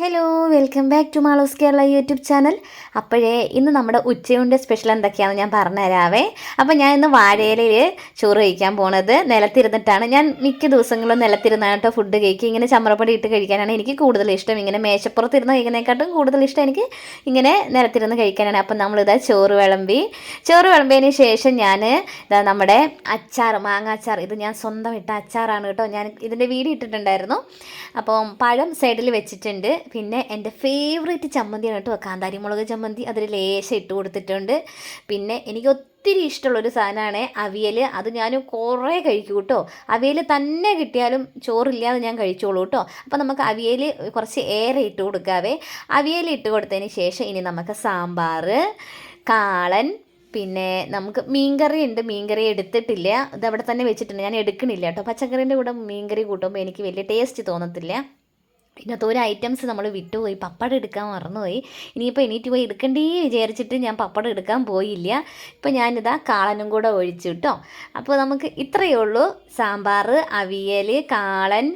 Hello welcome back to മാളോസ് Kerala YouTube channel അപ്പോഴേ ഇന്ന് നമ്മുടെ ഉച്ചയുണ്ട് സ്പെഷ്യൽ എന്തൊക്കെയാണെന്ന് ഞാൻ പറഞ്ഞുതരാവേ. അപ്പോൾ ഞാൻ ഇന്ന് വാഴയിലയിൽ ചോറ് കഴിക്കാൻ പോണത് നിലത്തിരുന്നിട്ടാണ്. ഞാൻ മിക്ക ദിവസങ്ങളും നിലത്തിരുന്നാണ് കേട്ടോ ഫുഡ് കഴിക്കുക. ഇങ്ങനെ ചമ്മറപ്പൊടി ഇട്ട് കഴിക്കാനാണ് എനിക്ക് കൂടുതൽ ഇഷ്ടം. ഇങ്ങനെ മേശപ്പുറത്തിരുന്ന് കഴിക്കുന്നതിനെക്കാട്ടും കൂടുതൽ ഇഷ്ടം എനിക്ക് ഇങ്ങനെ നിലത്തിരുന്ന് കഴിക്കാനാണ്. അപ്പം നമ്മളിതാ ചോറ് വിളമ്പി. ചോറ് വിളമ്പിയതിന് ശേഷം ഞാൻ ഇതാ നമ്മുടെ അച്ചാർ മാങ്ങ അച്ചാർ. ഇത് ഞാൻ സ്വന്തം ഇട്ട അച്ചാറാണ് കേട്ടോ. ഞാൻ ഇതിന്റെ വീട് ഇട്ടിട്ടുണ്ടായിരുന്നു. അപ്പം പഴം സൈഡിൽ വെച്ചിട്ടുണ്ട്. പിന്നെ എന്റെ ഫേവറേറ്റ് ചമ്മന്തിയാണ് കേട്ടോ കാന്താരി മുളക് ചമ്മന്തി. അതിൽ ലേശം ഇട്ട് കൊടുത്തിട്ടുണ്ട്. പിന്നെ എനിക്ക് ഒത്തിരി ഇഷ്ടമുള്ളൊരു സാധനമാണ് അവിയൽ അത് ഞാൻ കുറേ കഴിക്കും കേട്ടോ. അവിയൽ തന്നെ കിട്ടിയാലും ചോറില്ലാതെ ഞാൻ കഴിച്ചോളൂ കേട്ടോ. അപ്പോൾ നമുക്ക് അവിയൽ കുറച്ച് ഏറെ ഇട്ട് കൊടുക്കാവേ. അവിയൽ ഇട്ട് കൊടുത്തതിന് ശേഷം ഇനി നമുക്ക് സാമ്പാർ കാളൻ പിന്നെ നമുക്ക് മീൻകറി ഉണ്ട്. മീൻകറി എടുത്തിട്ടില്ല. ഇത് അവിടെ തന്നെ വെച്ചിട്ടുണ്ട്. ഞാൻ എടുക്കണില്ല കേട്ടോ. പച്ചക്കറീന്റെ കൂടെ മീൻകറി കൂട്ടുമ്പോൾ എനിക്ക് വലിയ ടേസ്റ്റ് തോന്നത്തില്ല. ഇതിനകത്ത് ഒരു ഐറ്റംസ് നമ്മൾ വിട്ടുപോയി. പപ്പടം എടുക്കാൻ മറന്നുപോയി. ഇനിയിപ്പോൾ എണീറ്റ് പോയി എടുക്കണ്ടേ വിചാരിച്ചിട്ട് ഞാൻ പപ്പടം എടുക്കാൻ പോയില്ല. ഇപ്പം ഞാനിതാ കാളനും കൂടെ ഒഴിച്ചു കേട്ടോ അപ്പോൾ നമുക്ക് ഇത്രയേ ഉള്ളൂ. സാമ്പാർ അവിയൽ കാളൻ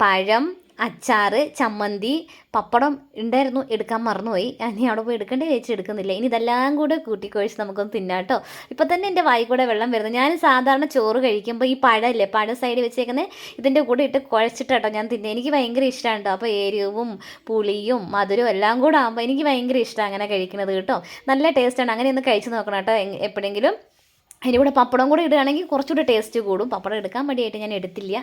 പഴം അച്ചാറ് ചമ്മന്തി പപ്പടം ഉണ്ടായിരുന്നു എടുക്കാൻ മറന്നുപോയി. ഇനി അവിടെ പോയി എടുക്കേണ്ടി ചേച്ചി? എടുക്കുന്നില്ല. ഇനി ഇതെല്ലാം കൂടെ കൂട്ടിക്കൊഴിച്ച് നമുക്കൊന്ന് തിന്നാം കേട്ടോ. ഇപ്പം തന്നെ എന്റെ വായി കൂടെ വെള്ളം വരുന്നു. ഞാൻ സാധാരണ ചോറ് കഴിക്കുമ്പോൾ ഈ പഴമല്ലേ പഴം സൈഡിൽ വെച്ചേക്കുന്നത് ഇതിന്റെ കൂടെ ഇട്ട് കുഴച്ചിട്ടോ ഞാൻ തിന്നെ എനിക്ക് ഭയങ്കര ഇഷ്ടമാണ് കേട്ടോ. അപ്പോൾ എരിവും പുളിയും മധുരവും എല്ലാം കൂടെ ആകുമ്പോൾ എനിക്ക് ഭയങ്കര ഇഷ്ടമാണ് അങ്ങനെ കഴിക്കുന്നത് കേട്ടോ. നല്ല ടേസ്റ്റാണ് അങ്ങനെ ഒന്ന് കഴിച്ച് നോക്കണം കേട്ടോ. എപ്പോഴെങ്കിലും അതിന്റെ കൂടെ പപ്പടം കൂടെ ഇടുകയാണെങ്കിൽ കുറച്ചുകൂടെ ടേസ്റ്റ് കൂടും. പപ്പടം എടുക്കാൻ വേണ്ടിയിട്ട് ഞാൻ എടുത്തില്ല.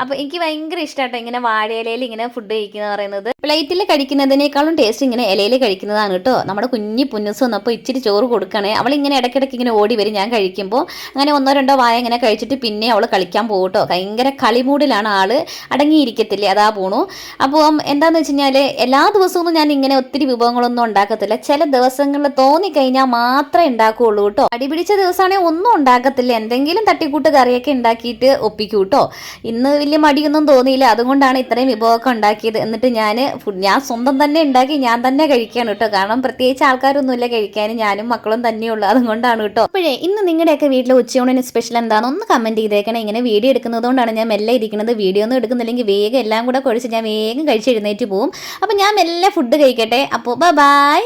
അപ്പോൾ എനിക്ക് ഭയങ്കര ഇഷ്ടമാട്ടോ ഇങ്ങനെ വാഴയിലയിൽ ഇങ്ങനെ ഫുഡ് കഴിക്കുന്നത് പറയുന്നത്. പ്ലേറ്റിൽ കഴിക്കുന്നതിനേക്കാളും ടേസ്റ്റ് ഇങ്ങനെ ഇലയിൽ കഴിക്കുന്നതാണ് കേട്ടോ. നമ്മുടെ കുഞ്ഞി പുന്നസ് വന്നപ്പോൾ ഇച്ചിരി ചോറ് കൊടുക്കണേ. അവൾ ഇങ്ങനെ ഇടയ്ക്കിടയ്ക്ക് ഇങ്ങനെ ഓടി വരും. ഞാൻ കഴിക്കുമ്പോൾ അങ്ങനെ ഒന്നോ രണ്ടോ വായ ഇങ്ങനെ കഴിച്ചിട്ട് പിന്നെ അവൾ കളിക്കാൻ പോകും ഭയങ്കര കളിമൂടിലാണ് ആൾ അടങ്ങിയിരിക്കത്തില്ലേ അതാ പോണു. അപ്പോൾ എന്താണെന്ന് വെച്ച് കഴിഞ്ഞാൽ എല്ലാ ദിവസവും ഞാൻ ഇങ്ങനെ ഒത്തിരി വിഭവങ്ങളൊന്നും ഉണ്ടാക്കത്തില്ല. ചില ദിവസങ്ങളിൽ തോന്നിക്കഴിഞ്ഞാൽ മാത്രമേ ഉണ്ടാക്കുകയുള്ളൂ കേട്ടോ. അടിപിടിച്ച ദിവസമാണെങ്കിൽ ഒന്നും ഉണ്ടാക്കത്തില്ല. എന്തെങ്കിലും തട്ടിക്കൂട്ട് കറിയൊക്കെ ഉണ്ടാക്കിയിട്ട് ഒപ്പിക്കൂ കേട്ടോ ഇന്ന് വലിയ മടിയൊന്നും തോന്നിയില്ല. അതുകൊണ്ടാണ് ഇത്രയും വിഭവമൊക്കെ ഉണ്ടാക്കിയത്. എന്നിട്ട് ഞാൻ ഫുഡ് ഞാൻ സ്വന്തം തന്നെ ഉണ്ടാക്കി ഞാൻ തന്നെ കഴിക്കുകയാണ് കേട്ടോ കാരണം പ്രത്യേകിച്ച് ആൾക്കാരൊന്നുമില്ല കഴിക്കാൻ. ഞാനും മക്കളും തന്നെയുള്ളൂ അതുകൊണ്ടാണ് കേട്ടോ അപ്പോഴേ ഇന്ന് നിങ്ങളുടെയൊക്കെ വീട്ടിലെ ഉച്ചയൂണിന് സ്പെഷ്യൽ എന്താണെന്ന് ഒന്ന് കമന്റ് ചെയ്തേക്കണേ. ഇങ്ങനെ വീഡിയോ എടുക്കുന്നതുകൊണ്ടാണ് ഞാൻ മെല്ലെ ഇരിക്കുന്നത്. വീഡിയോ ഒന്നും എടുക്കുന്നില്ലെങ്കിൽ വേഗം എല്ലാം കൂടെ കുഴച്ച് ഞാൻ വേഗം കഴിച്ച് എഴുന്നേറ്റ് പോവും. അപ്പോൾ ഞാൻ മെല്ലെ ഫുഡ് കഴിക്കട്ടെ. അപ്പോൾ ബൈ